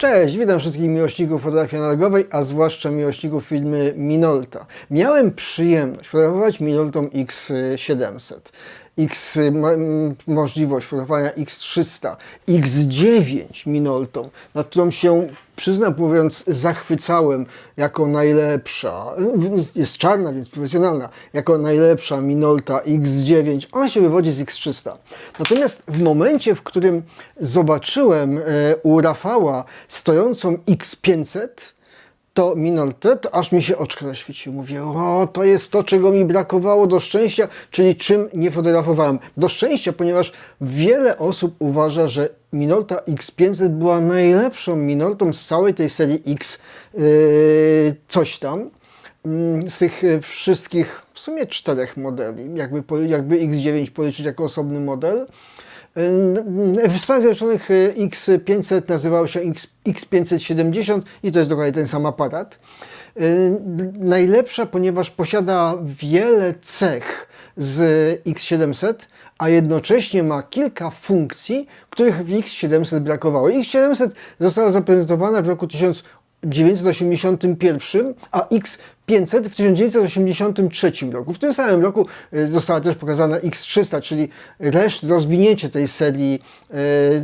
Cześć, witam wszystkich miłośników fotografii analogowej, a zwłaszcza miłośników filmy Minolta. Miałem przyjemność fotografować Minoltą X700, X, możliwość fotografowania X300, X9 Minoltą, nad którą się, przyznam mówiąc, zachwycałem jako najlepsza. Jest czarna, więc profesjonalna. Jako najlepsza Minolta X9. Ona się wywodzi z X300. Natomiast w momencie, w którym zobaczyłem e, u Rafała stojącą X500, to Minoltę, to aż mi się oczka zaświeciły. Mówię, o, to jest to, czego mi brakowało do szczęścia, czyli czym nie fotografowałem. Do szczęścia, ponieważ wiele osób uważa, że Minolta X500 była najlepszą Minoltą z całej tej serii X yy, coś tam. Mm, Z tych e, wszystkich, w sumie czterech modeli, jakby, jakby X9 policzyć jako osobny model. E, W Stanach Zjednoczonych e, X500 nazywał się X, X570 i to jest dokładnie ten sam aparat. E, Najlepsza, ponieważ posiada wiele cech z X700, a jednocześnie ma kilka funkcji, których w X700 brakowało. X700 została zaprezentowana w roku 1981, a X500 w 1983 roku. W tym samym roku e, została też pokazana X300, czyli reszt, rozwinięcie tej serii e,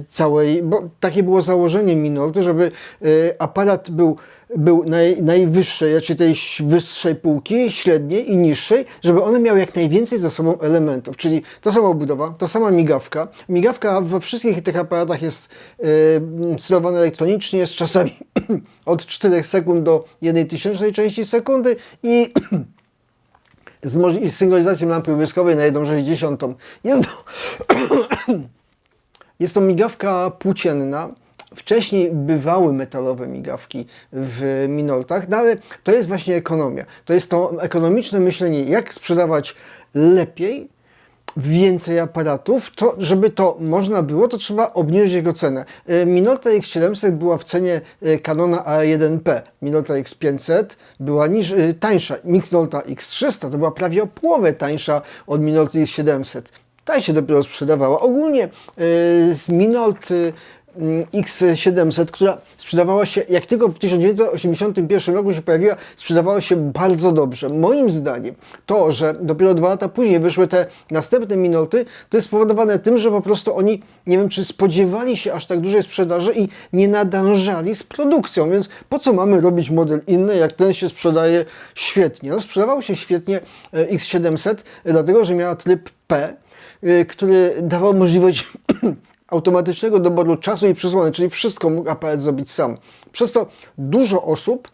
całej, bo takie było założenie Minolty, żeby e, aparat był był naj, najwyższej, znaczy tej wyższej półki, średniej i niższej, żeby one miały jak najwięcej ze sobą elementów, czyli ta sama obudowa, ta sama migawka. Migawka we wszystkich tych aparatach jest yy, sterowana elektronicznie, z czasami od 4 sekund do 1 tysięcznej części sekundy i z, z synchronizacją lampy błyskowej na 1,60. Jest to, jest to migawka płócienna. Wcześniej bywały metalowe migawki w Minoltach, no ale to jest właśnie ekonomia. To jest to ekonomiczne myślenie, jak sprzedawać lepiej, więcej aparatów, to żeby to można było, to trzeba obniżyć jego cenę. E, Minolta X700 była w cenie e, Canona A1P. Minolta X500 była niż, e, tańsza. Minolta X300 to była prawie o połowę tańsza od Minolty X700. Ta się dopiero sprzedawała. Ogólnie z Minolt mm, X700, która sprzedawała się, jak tylko w 1981 roku się pojawiła, sprzedawała się bardzo dobrze. Moim zdaniem to, że dopiero dwa lata później wyszły te następne Minolty, to jest spowodowane tym, że po prostu oni, nie wiem, czy spodziewali się aż tak dużej sprzedaży i nie nadążali z produkcją, więc po co mamy robić model inny, jak ten się sprzedaje świetnie? No, sprzedawał się świetnie e, X700, e, dlatego, że miała tryb P, e, który dawał możliwość automatycznego doboru czasu i przesłony, czyli wszystko mógł aparat zrobić sam. Przez to dużo osób,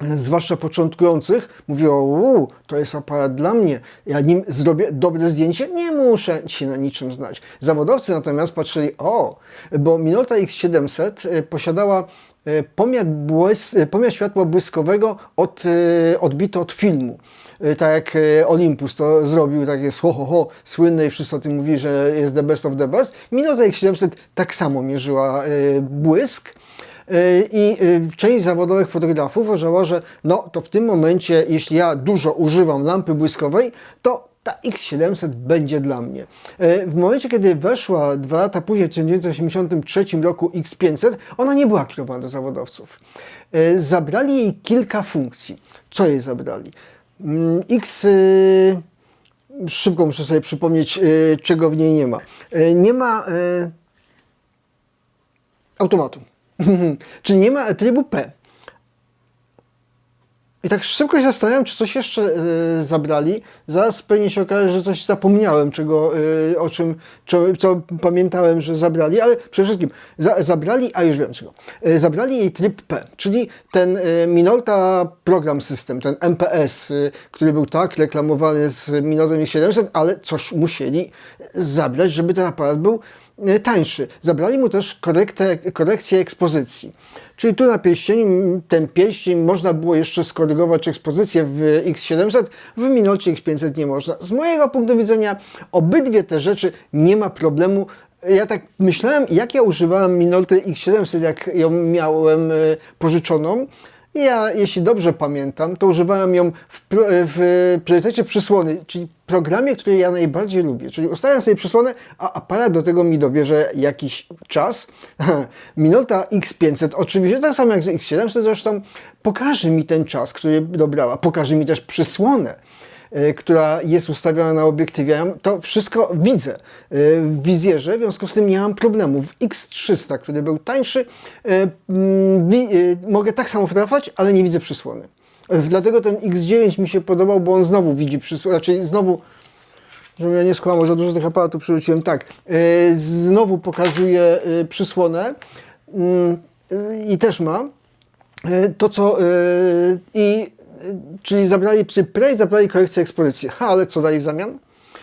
e, zwłaszcza początkujących, mówiło, uuu, to jest aparat dla mnie, ja nim zrobię dobre zdjęcie, nie muszę się na niczym znać. Zawodowcy natomiast patrzyli, o, bo Minolta X700 e, posiadała e, pomiar, błys, pomiar światła błyskowego od, odbity od filmu. E, Tak jak e, Olympus to zrobił, takie ho, ho, ho, słynne i wszyscy o tym mówili, że jest the best of the best. Minolta X700 tak samo mierzyła e, błysk. I część zawodowych fotografów uważała, że no to w tym momencie, jeśli ja dużo używam lampy błyskowej, to ta X700 będzie dla mnie. W momencie, kiedy weszła dwa lata później, w 1983 roku X500, ona nie była kierowana do zawodowców. Zabrali jej kilka funkcji. Co jej zabrali? Mm, X... y, Szybko muszę sobie przypomnieć, y, czego w niej nie ma. Y, Nie ma automatu. Czyli nie ma trybu P. I tak szybko się zastanawiam, czy coś jeszcze y, zabrali. Zaraz pewnie się okaże, że coś zapomniałem, czego, y, o czym, co, co pamiętałem, że zabrali, ale przede wszystkim za, zabrali, a już wiem czego. Y, zabrali jej tryb P, czyli ten y, Minolta Program System, ten MPS, y, który był tak reklamowany z Minolta 700, ale coś musieli zabrać, żeby ten aparat był y, tańszy. Zabrali mu też korektę, korekcję ekspozycji. Czyli tu na pierścieniu ten pierścień można było jeszcze skorygować ekspozycję w X700, w Minolcie X500 nie można. Z mojego punktu widzenia obydwie te rzeczy nie ma problemu. Ja tak myślałem, jak ja używałem Minolty X700, jak ją miałem e, pożyczoną Ja, jeśli dobrze pamiętam, to używałem ją w, w priorytecie przysłony, czyli programie, który ja najbardziej lubię. Czyli ustawiam sobie przysłonę, a aparat do tego mi dobierze jakiś czas. Minolta X500, oczywiście tak samo jak z X700 zresztą, pokaże mi ten czas, który dobrała. Pokaże mi też przysłonę która jest ustawiona na obiektywie. To wszystko widzę y, w wizjerze, w związku z tym nie mam problemu. W X300, który był tańszy, y, mm, mogę tak samo fotografować, ale nie widzę przysłony. Dlatego ten X9 mi się podobał, bo on znowu widzi przysłonę, czyli znowu Żebym ja nie skłamał, za dużo tych aparatów przerzuciłem. Tak, znowu pokazuje przysłonę mm, i też ma to, co i czyli zabrali przy Play, zabrali korekcję ekspozycji. Ha, ale co dali w zamian?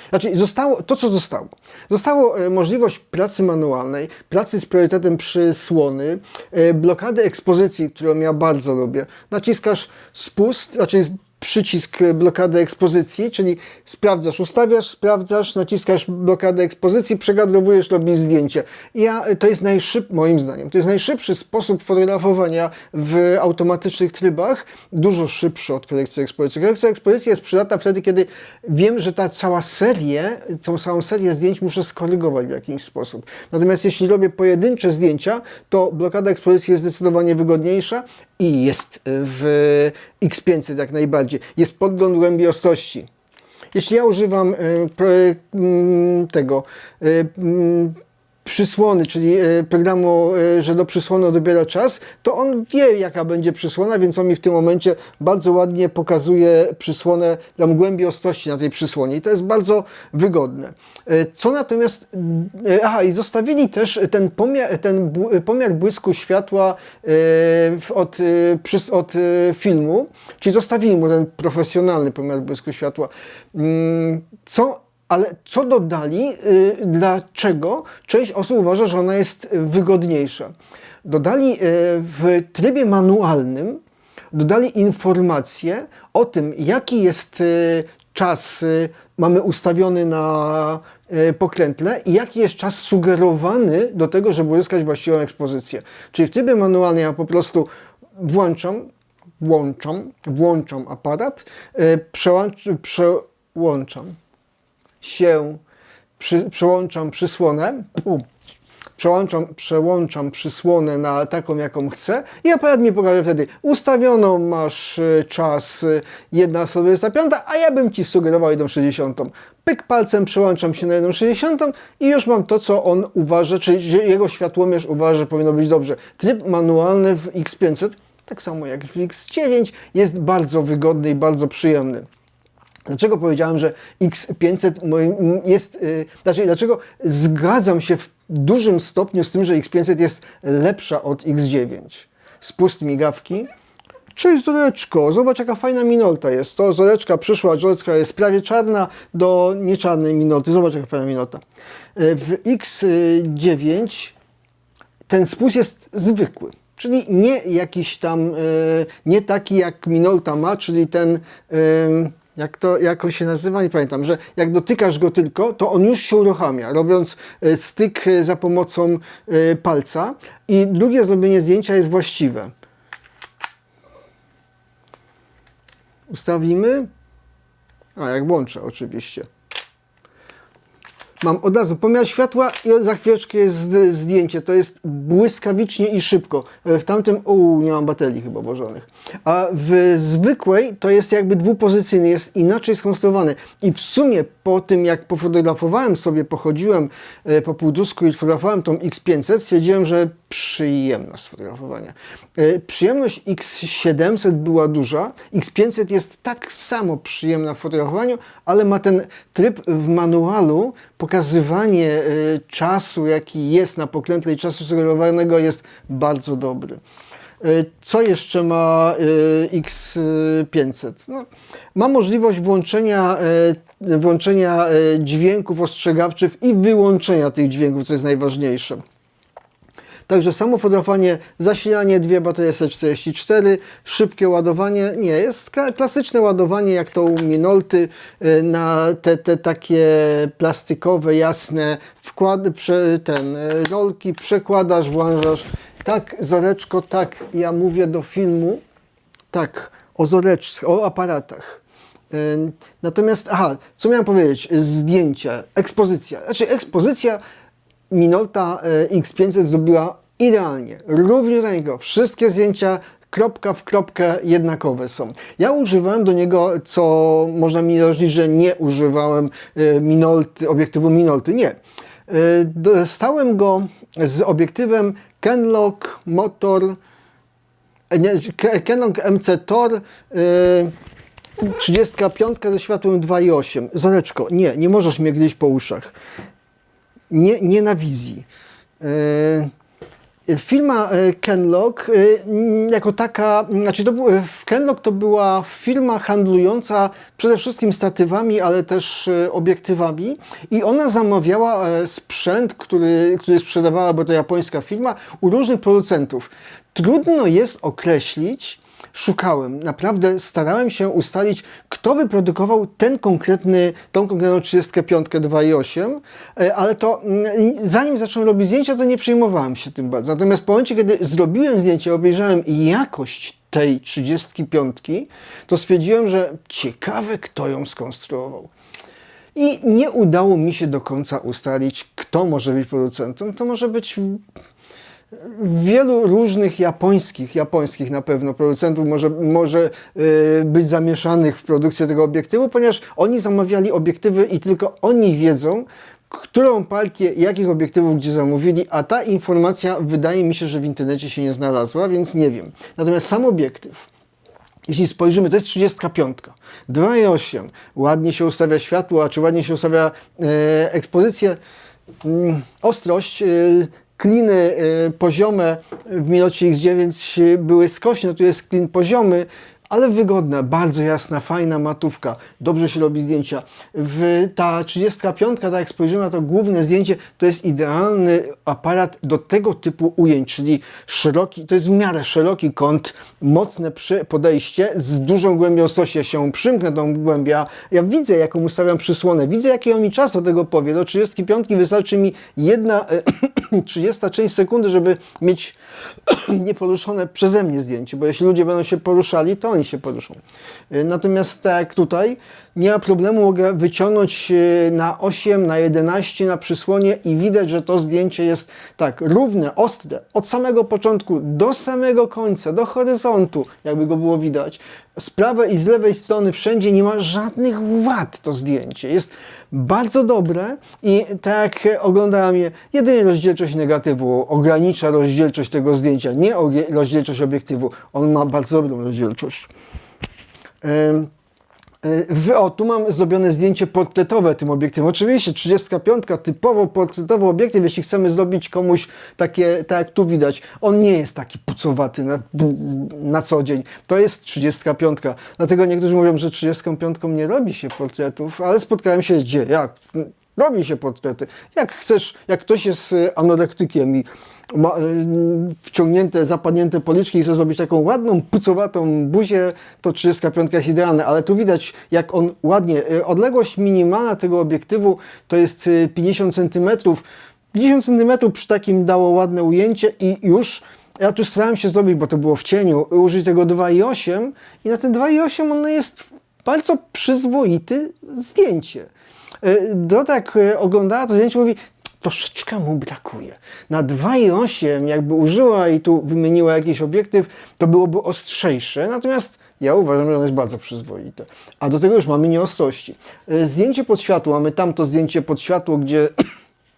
Znaczy, zostało to, co zostało. Zostało e, możliwość pracy manualnej, pracy z priorytetem przysłony, e, blokady ekspozycji, którą ja bardzo lubię. Naciskasz spust, znaczy przycisk e, blokady ekspozycji, czyli sprawdzasz, ustawiasz, sprawdzasz, naciskasz blokadę ekspozycji, przegadrowujesz, robisz zdjęcie. Ja, e, to jest najszybszy, moim zdaniem, to jest najszybszy sposób fotografowania w automatycznych trybach, dużo szybszy od korekcji ekspozycji. Korekcja ekspozycji jest przydatna wtedy, kiedy wiem, że ta cała serię, tą całą serię zdjęć muszę skorygować w jakiś sposób. Natomiast jeśli robię pojedyncze zdjęcia, to blokada ekspozycji jest zdecydowanie wygodniejsza i jest w X500 jak najbardziej. Jest podgląd głębi ostrości. Jeśli ja używam pro, mm, tego e, mm, przysłony, czyli e, programu, e, że do przysłony odbiera czas, to on wie jaka będzie przysłona, więc on mi w tym momencie bardzo ładnie pokazuje przysłonę, tam głębi ostrości na tej przysłonie i to jest bardzo wygodne. E, Co natomiast, aha i zostawili też ten pomiar, ten pomiar błysku światła od, od filmu, czyli zostawili mu ten profesjonalny pomiar błysku światła. Mm, Co ale co dodali, y, dlaczego część osób uważa, że ona jest wygodniejsza? Dodali y, w trybie manualnym, dodali informację o tym, jaki jest y, czas, mamy ustawiony na pokrętle i jaki jest czas sugerowany do tego, żeby uzyskać właściwą ekspozycję. Czyli w trybie manualnym ja po prostu włączam, włączam, włączam aparat, przełącz, przełączam się przy, przełączam przysłonę, przełączam, przełączam przysłonę na taką, jaką chcę i aparat mi pokaże wtedy ustawioną masz y, czas y, 1.45, a ja bym Ci sugerował 1.60. Pyk palcem przełączam się na 1.60 i już mam to, co on uważa, czyli jego światłomierz uważa, że powinno być dobrze. Tryb manualny w X500, tak samo jak w X9, jest bardzo wygodny i bardzo przyjemny. Dlaczego powiedziałem, że X500 moim- jest, yy, znaczy dlaczego zgadzam się w dużym stopniu z tym, że X500 jest lepsza od X9? Spust migawki. Cześć Zoreczko, zobacz jaka fajna minolta jest. To Zoreczka przyszła, Zoreczka jest prawie czarna do nieczarnej minolty. Zobacz jaka fajna minolta. Yy, W X9 ten spust jest zwykły. Czyli nie jakiś tam, e, nie taki jak Minolta ma, czyli ten, jak to, jak on się nazywa, nie pamiętam, że jak dotykasz go tylko, to on już się uruchamia, robiąc e, styk e, za pomocą e, palca i drugie zrobienie zdjęcia jest właściwe. Ustawimy, a jak włączę oczywiście. Mam od razu pomiar światła i za chwileczkę jest zd- zdjęcie. To jest błyskawicznie i szybko. E, W tamtym, uuu, nie mam baterii chyba włożonych. A w zwykłej to jest jakby dwupozycyjny, jest inaczej skonstruowany. I w sumie po tym, jak pofotografowałem sobie, pochodziłem e, po półdusku i fotografowałem tą X500, stwierdziłem, że przyjemność fotografowania. E, Przyjemność X700 była duża. X500 jest tak samo przyjemna w fotografowaniu, ale ma ten tryb w manualu, pokazywanie e, czasu, jaki jest na pokrętle i czasu sugerowanego jest bardzo dobry. E, Co jeszcze ma e, X500? No, ma możliwość włączenia, włączenia dźwięków ostrzegawczych i wyłączenia tych dźwięków, co jest najważniejsze. Także samo fotografowanie, zasilanie, dwie baterie S44, szybkie ładowanie, nie, jest klasyczne ładowanie jak to u Minolty y, na te, te takie plastikowe, jasne wkłady, ten, y, rolki, przekładasz, włączasz. Tak, Zoreczko, tak, ja mówię do filmu, Tak, o zoreczce, o aparatach. Ym, Natomiast, aha, co miałem powiedzieć? Zdjęcia, ekspozycja. Znaczy, ekspozycja Minolta e, X500 zrobiła idealnie, równiuteńko. Wszystkie zdjęcia kropka w kropkę jednakowe są. Ja używałem do niego, co można mi rozliczyć, że nie używałem e, Minolty, obiektywu Minolty. Nie. E, Dostałem go z obiektywem Kenlock Motor nie, Ke- Canon MC Tor y, 35 ze światłem 2.8. Zoreczko, nie, nie możesz mnie gdzieś po uszach. Nie, na wizji. Y, Firma y, Kenlock mm, jako taka, znaczy to był, Kenlock to była firma handlująca przede wszystkim statywami, ale też obiektywami i ona zamawiała e, sprzęt, który, który sprzedawała, bo to japońska firma, u różnych producentów. Trudno jest określić, szukałem, naprawdę starałem się ustalić, kto wyprodukował ten konkretny, tą konkretną 35 2.8, e, ale to mm, zanim zacząłem robić zdjęcia, to nie przejmowałem się tym bardzo. Natomiast w momencie, kiedy zrobiłem zdjęcie, obejrzałem jakość tej 35, to stwierdziłem, że ciekawe, kto ją skonstruował. I nie udało mi się do końca ustalić, kto może być producentem. To może być wielu różnych japońskich, japońskich na pewno producentów może, może y, być zamieszanych w produkcję tego obiektywu, ponieważ oni zamawiali obiektywy i tylko oni wiedzą, którą partię, jakich obiektywów gdzie zamówili, a ta informacja wydaje mi się, że w internecie się nie znalazła, więc nie wiem. Natomiast sam obiektyw, jeśli spojrzymy, to jest 35. 2,8. Ładnie się ustawia światło, a czy ładnie się ustawia e, ekspozycję, mm, ostrość, e, kliny e, poziome w Milocie X9 były skośne, tu jest klin poziomy, ale wygodna, bardzo jasna, fajna matówka, dobrze się robi zdjęcia. W, ta 35, tak jak spojrzymy na to główne zdjęcie, to jest idealny aparat do tego typu ujęć, czyli szeroki, to jest w miarę szeroki kąt, mocne podejście z dużą głębią. Ja się przymknę tą głębię, ja widzę jaką ustawiam przysłonę, widzę jaki on mi czas do tego powie. Do 35 wystarczy mi jedna e, 30 część sekundy, żeby mieć nieporuszone przeze mnie zdjęcie, bo jeśli ludzie będą się poruszali, to oni się poruszą. Y, Natomiast tak jak tutaj, nie ma problemu, mogę wyciągnąć y, na 8, na 11 na przysłonie i widać, że to zdjęcie jest tak równe, ostre, od samego początku do samego końca, do horyzontu, jakby go było widać. Z prawej i z lewej strony wszędzie nie ma żadnych wad to zdjęcie. Jest bardzo dobre i tak jak oglądałem je, jedynie rozdzielczość negatywu ogranicza rozdzielczość tego zdjęcia, nie rozdzielczość obiektywu. On ma bardzo dobrą rozdzielczość. W, o, tu mam zrobione zdjęcie portretowe tym obiektywem. Oczywiście 35 typowo portretowy obiektyw, jeśli chcemy zrobić komuś takie, tak jak tu widać, on nie jest taki pucowaty na, na co dzień. To jest 35. Dlatego niektórzy mówią, że 35 nie robi się portretów, ale spotkałem się gdzie? Jak? Robi się portrety. Jak chcesz, jak ktoś jest y, anorektykiem i ma y, wciągnięte, zapadnięte policzki i chce zrobić taką ładną, pucowatą buzię, to 35 jest idealne, ale tu widać jak on ładnie, y, odległość minimalna tego obiektywu to jest y, 50 cm. 50 cm przy takim dało ładne ujęcie i już ja tu starałem się zrobić, bo to było w cieniu, użyć tego 2.8 i na ten 2.8 ono jest bardzo przyzwoity zdjęcie. Y, Dorota jak y, oglądała to zdjęcie mówi, troszeczkę mu brakuje. Na 2,8 jakby użyła i tu wymieniła jakiś obiektyw, to byłoby ostrzejsze, natomiast ja uważam, że ono jest bardzo przyzwoite. A do tego już mamy nieostrości. Y, Zdjęcie pod światło, mamy tamto zdjęcie pod światło, gdzie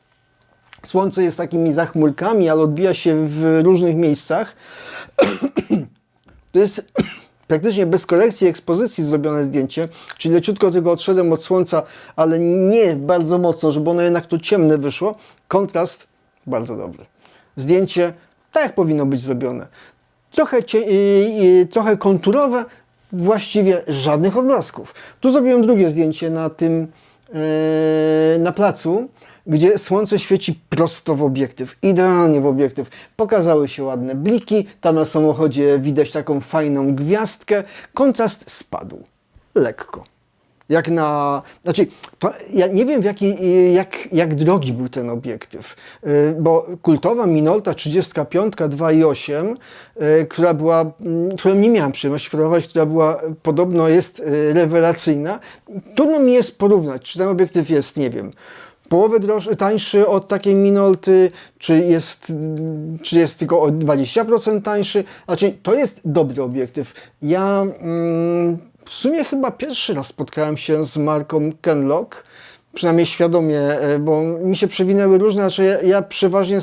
słońce jest takimi zachmurkami, ale odbija się w różnych miejscach. To jest praktycznie bez korekcji ekspozycji zrobione zdjęcie, czyli leciutko tylko odszedłem od słońca, ale nie bardzo mocno, żeby ono jednak to ciemne wyszło. Kontrast bardzo dobry. Zdjęcie tak jak powinno być zrobione. Trochę, cie, yy, trochę konturowe, właściwie żadnych odblasków. Tu zrobiłem drugie zdjęcie na tym yy, na placu, gdzie słońce świeci prosto w obiektyw, idealnie w obiektyw. Pokazały się ładne bliki, tam na samochodzie widać taką fajną gwiazdkę. Kontrast spadł lekko. Jak na. Znaczy, to ja nie wiem, w jaki, jak, jak drogi był ten obiektyw, y, bo kultowa Minolta 35 2.8, y, która była, mm, którą nie miałem przyjemności fotografować, która była podobno jest y, rewelacyjna. Trudno mi jest porównać, czy ten obiektyw jest, nie wiem, połowę droższy, tańszy od takiej Minolty, czy jest, czy jest tylko o 20% tańszy. Znaczy, to jest dobry obiektyw. Ja mm, w sumie chyba pierwszy raz spotkałem się z marką Kenlock, przynajmniej świadomie, e, bo mi się przewinęły różne, znaczy ja, ja przeważnie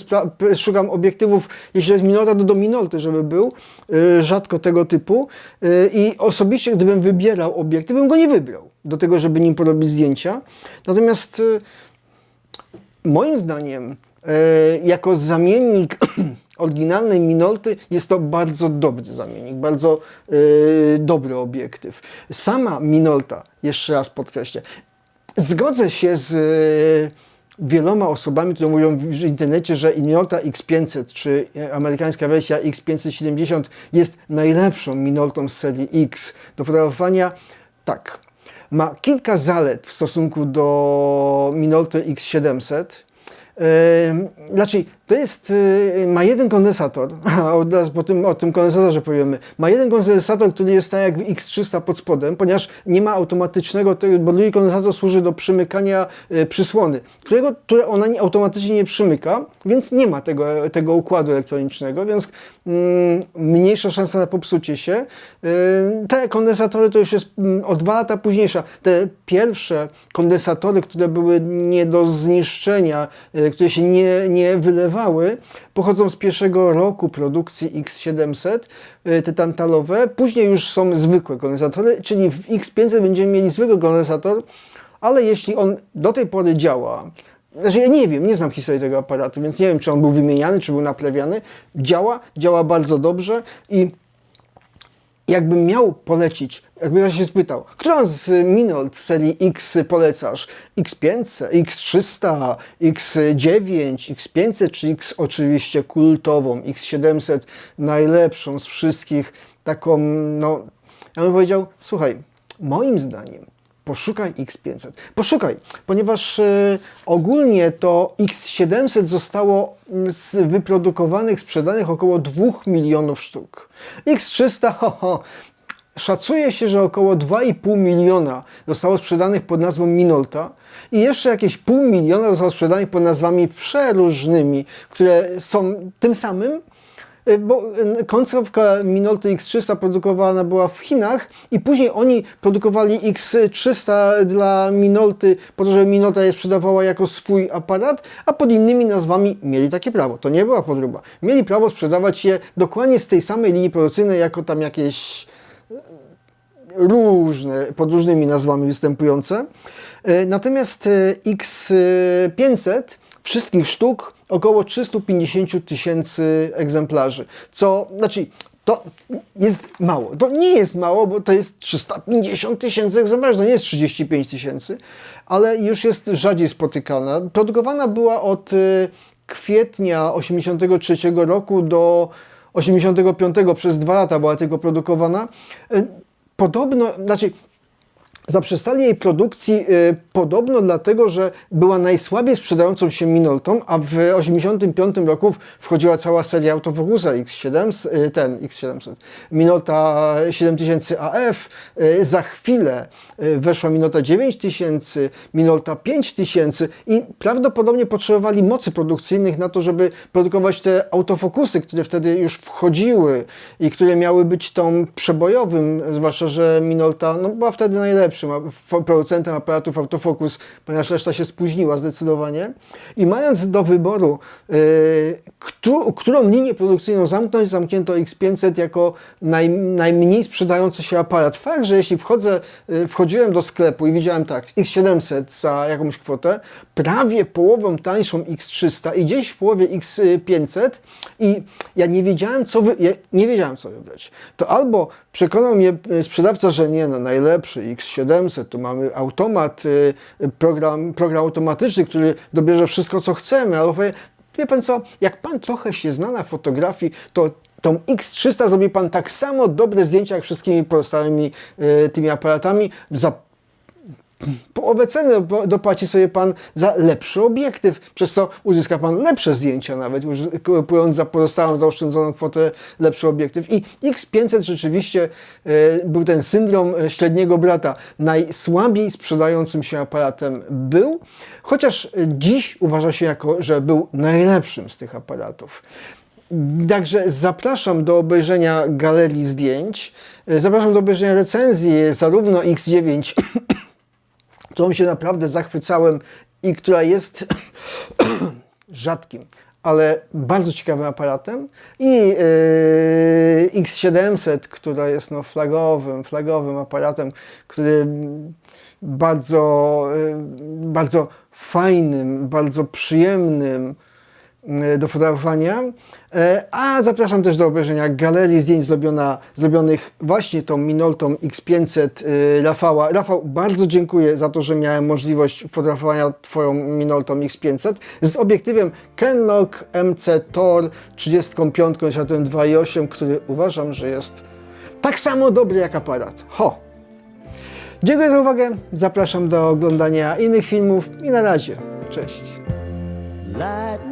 szukam obiektywów, jeśli jest Minolta, to do Minolty, żeby był, e, rzadko tego typu E, i osobiście gdybym wybierał obiektyw, bym go nie wybrał do tego, żeby nim porobić zdjęcia. Natomiast Moim zdaniem, e, jako zamiennik oryginalnej Minolty jest to bardzo dobry zamiennik, bardzo e, dobry obiektyw. Sama Minolta, jeszcze raz podkreślę, zgodzę się z e, wieloma osobami, które mówią w internecie, że Minolta X500 czy amerykańska wersja X570 jest najlepszą Minoltą z serii X do fotografowania. Tak, ma kilka zalet w stosunku do Minolty X700. Yy, to jest, yy, ma jeden kondensator, a od razu po tym, o tym kondensatorze powiemy, ma jeden kondensator, który jest tak jak w X300 pod spodem, ponieważ nie ma automatycznego, bo drugi kondensator służy do przymykania yy, przysłony, którego, które ona nie, automatycznie nie przymyka, więc nie ma tego, tego układu elektronicznego, więc mm, mniejsza szansa na popsucie się. Yy, Te kondensatory to już jest mm, o dwa lata późniejsza. Te pierwsze kondensatory, które były nie do zniszczenia, które się nie, nie wylewały, pochodzą z pierwszego roku produkcji X700, yy, te tantalowe. Później już są zwykłe kondensatory, czyli w X500 będziemy mieli zwykły kondensator, ale jeśli on do tej pory działa, znaczy ja nie wiem, nie znam historii tego aparatu, więc nie wiem, czy on był wymieniany, czy był naprawiany. Działa, działa bardzo dobrze i jakbym miał polecić, jakby ktoś się spytał, którą z Minolt z serii X polecasz? X500, X300, X9, X500 czy X oczywiście kultową, X700, najlepszą z wszystkich, taką, no, ja bym powiedział, słuchaj, moim zdaniem poszukaj X500. Poszukaj, ponieważ e, ogólnie to X700 zostało mm, z wyprodukowanych, sprzedanych około 2 milionów sztuk. X300, ho, ho, szacuje się, że około 2,5 miliona zostało sprzedanych pod nazwą Minolta i jeszcze jakieś pół miliona zostało sprzedanych pod nazwami przeróżnymi, które są tym samym, Y, bo y, końcówka Minolty X300 produkowana była w Chinach i później oni produkowali X300 dla Minolty po to, żeby Minolta je sprzedawała jako swój aparat, a pod innymi nazwami mieli takie prawo. To nie była podróba. Mieli prawo sprzedawać je dokładnie z tej samej linii produkcyjnej, jako tam jakieś różne, pod różnymi nazwami występujące. Natomiast e, X500 wszystkich sztuk około 350 tysięcy egzemplarzy, co znaczy to jest mało. To nie jest mało, bo to jest 350 tysięcy egzemplarzy, to nie jest 35 tysięcy, ale już jest rzadziej spotykana. Produkowana była od e, kwietnia 83 roku do 85 przez dwa lata była tylko produkowana. E, Podobno, znaczy zaprzestali jej produkcji y, podobno dlatego, że była najsłabiej sprzedającą się Minoltą, a w 1985 roku wchodziła cała seria autofokusa X7, y, ten X700, Minolta 7000 AF, y, za chwilę y, weszła Minolta 9000, Minolta 5000 i prawdopodobnie potrzebowali mocy produkcyjnych na to, żeby produkować te autofokusy, które wtedy już wchodziły i które miały być tą przebojowym, zwłaszcza, że Minolta no, była wtedy producentem aparatów autofokus, ponieważ reszta się spóźniła zdecydowanie. I mając do wyboru, yy, któ- którą linię produkcyjną zamknąć, zamknięto X500 jako naj, najmniej sprzedający się aparat. Fakt, że jeśli wchodzę, yy, wchodziłem do sklepu i widziałem tak, X700 za jakąś kwotę, prawie połową tańszą X300 i gdzieś w połowie X500 i ja nie wiedziałem, co wy, ja nie wiedziałem, co wybrać. To albo przekonał mnie y, sprzedawca, że nie, no najlepszy X700, tu mamy automat, y, program, program automatyczny, który dobierze wszystko, co chcemy, albo powie, wie pan co, jak pan trochę się zna na fotografii, to tą X300 zrobi pan tak samo dobre zdjęcia, jak wszystkimi pozostałymi y, tymi aparatami za połowę ceny do- dopłaci sobie pan za lepszy obiektyw, przez co uzyska pan lepsze zdjęcia nawet, kupując za pozostałą zaoszczędzoną kwotę lepszy obiektyw. I X500 rzeczywiście e, był ten syndrom e, średniego brata. Najsłabiej sprzedającym się aparatem był, chociaż dziś uważa się jako, że był najlepszym z tych aparatów. Także zapraszam do obejrzenia galerii zdjęć. E, Zapraszam do obejrzenia recenzji zarówno X9 którą się naprawdę zachwycałem i która jest rzadkim, ale bardzo ciekawym aparatem. I yy, X700, która jest no, flagowym, flagowym aparatem, który bardzo, yy, bardzo fajnym, bardzo przyjemnym do fotografowania. E, A zapraszam też do obejrzenia galerii zdjęć zrobiona, zrobionych właśnie tą Minoltą X500 y, Rafała. Rafał, bardzo dziękuję za to, że miałem możliwość fotografowania Twoją Minoltą X500 z obiektywem Kenlock MC Tor 35 światłem 2.8, który uważam, że jest tak samo dobry jak aparat. Ho! Dziękuję za uwagę, zapraszam do oglądania innych filmów i na razie. Cześć.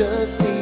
just need